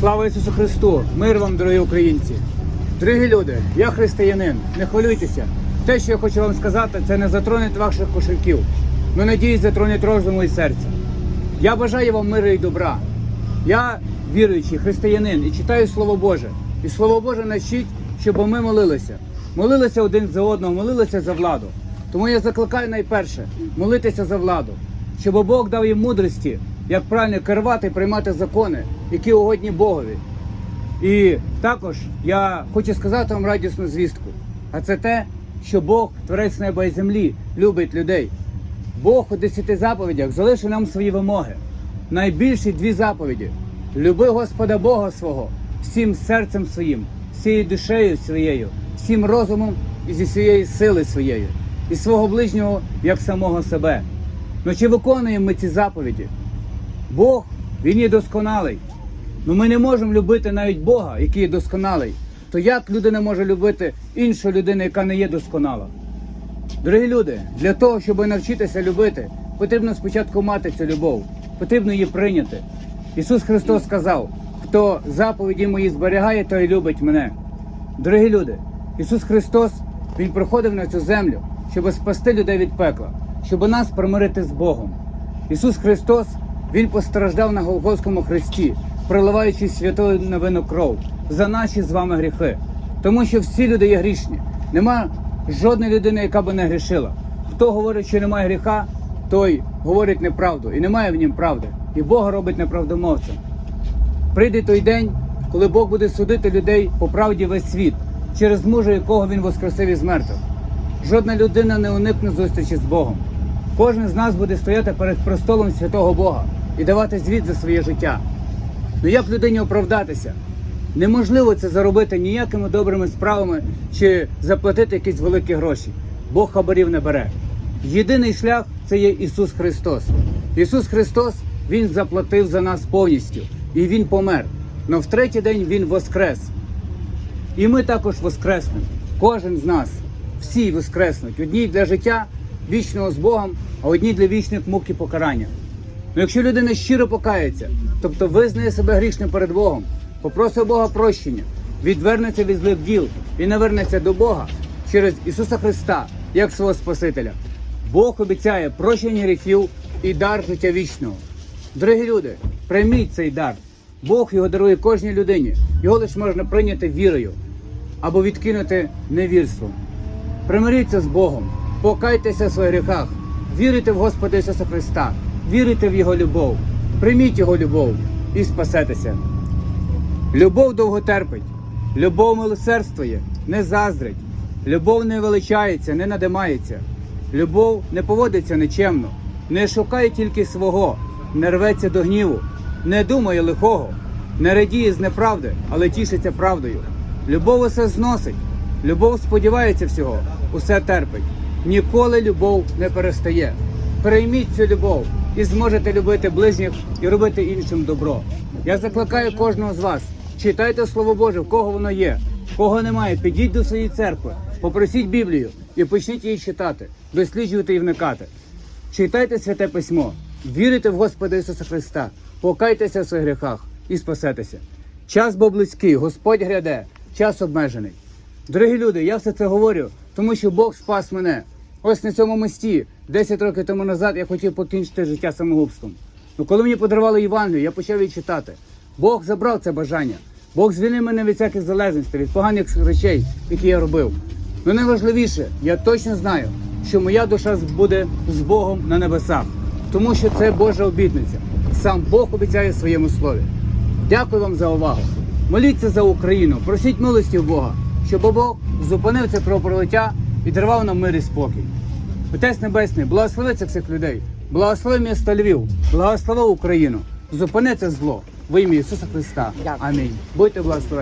Слава Ісусу Христу! Мир вам, дорогі українці! Дорогі люди, я християнин, не хвилюйтеся. Те, що я хочу вам сказати, це не затронеть ваших кошельків, але надіюсь, затронеть розуму і серця. Я бажаю вам миру і добра. Я віруючий християнин і читаю Слово Боже. І Слово Боже навчить, щоб ми молилися. Молилися один за одного, молилися за владу. Тому я закликаю найперше молитися за владу, щоб Бог дав їм мудрості, як правильно керувати і приймати закони, які угодні Богові. І також я хочу сказати вам радісну звістку. А це те, що Бог, творець неба і землі, любить людей. Бог у десяти заповідях залишив нам свої вимоги. Найбільші дві заповіді: люби Господа Бога свого всім серцем своїм, всією душею своєю, всім розумом і зі всієї сили своєю, і свого ближнього як самого себе. Ну чи виконуємо ми ці заповіді? Бог, він є досконалий. Ну ми не можемо любити навіть Бога, який є досконалий. То як людина може любити іншу людину, яка не є досконала? Дорогі люди, для того, щоб навчитися любити, потрібно спочатку мати цю любов, потрібно її прийняти. Ісус Христос сказав: хто заповіді мої зберігає, той любить мене. Дорогі люди, Ісус Христос Він приходив на цю землю, щоб спасти людей від пекла, щоб нас примирити з Богом. Ісус Христос Він постраждав на Голгофському хресті, проливаючи святою невинну кров за наші з вами гріхи. Тому що всі люди є грішні. Нема жодної людини, яка би не грішила. Хто говорить, що немає гріха, той говорить неправду і немає в нім правди. І Бога робить неправдомовцем. Прийде той день, коли Бог буде судити людей по правді весь світ, через мужа, якого він воскресив із мертвих. Жодна людина не уникне зустрічі з Богом. Кожен з нас буде стояти перед престолом святого Бога і давати звіт за своє життя. Ну як людині оправдатися? Неможливо це заробити ніякими добрими справами чи заплатити якісь великі гроші. Бог хабарів не бере. Єдиний шлях це є Ісус Христос. Ісус Христос Він заплатив за нас повністю і Він помер. Но в третій день Він воскрес. І ми також воскреснемо. Кожен з нас. Всі воскреснуть. Одні для життя вічного з Богом, а одні для вічних мук і покарання. Ну, якщо людина щиро покається, тобто визнає себе грішним перед Богом, попросить Бога прощення, відвернеться від злих діл і навернеться до Бога через Ісуса Христа, як свого Спасителя, Бог обіцяє прощення гріхів і дар життя вічного. Дорогі люди, прийміть цей дар. Бог його дарує кожній людині. Його лише можна прийняти вірою або відкинути невірством. Примиріться з Богом, покайтеся в своїх гріхах, вірите в Господа Ісуса Христа, вірите в Його любов, прийміть Його любов і спасетеся. Любов довго терпить, любов милосердствує, не заздрить, любов не величається, не надимається, любов не поводиться нечемно, не шукає тільки свого, не рветься до гніву, не думає лихого, не радіє з неправди, але тішиться правдою. Любов усе зносить, любов сподівається всього, усе терпить. Ніколи любов не перестає. Прийміть цю любов і зможете любити ближніх і робити іншим добро. Я закликаю кожного з вас. Читайте Слово Боже, в кого воно є, кого немає, підіть до своєї церкви, попросіть Біблію і почніть її читати, досліджувати і вникати. Читайте святе письмо, вірите в Господа Ісуса Христа, покайтеся в своїх гріхах і спасетеся. Час був близький, Господь гряде, час обмежений. Дорогі люди, я все це говорю, тому що Бог спас мене. Ось на цьому мості, 10 років тому назад, я хотів покінчити життя самогубством. Ну коли мені подарували Євангелію, я почав її читати. Бог забрав це бажання. Бог звільнив мене від всяких залежностей, від поганих речей, які я робив. Ну найважливіше, я точно знаю, що моя душа буде з Богом на небесах, тому що це Божа обітниця. Сам Бог обіцяє в своєму слові. Дякую вам за увагу. Моліться за Україну, просіть милості в Бога, щоб Бог зупинив це кровопролиття і дарував нам мир і спокій. Отець Небесний, благослови цих всіх людей, благослови місто Львів, благослови Україну, зупини це зло в ім'я Ісуса Христа. Амінь. Будьте благословені.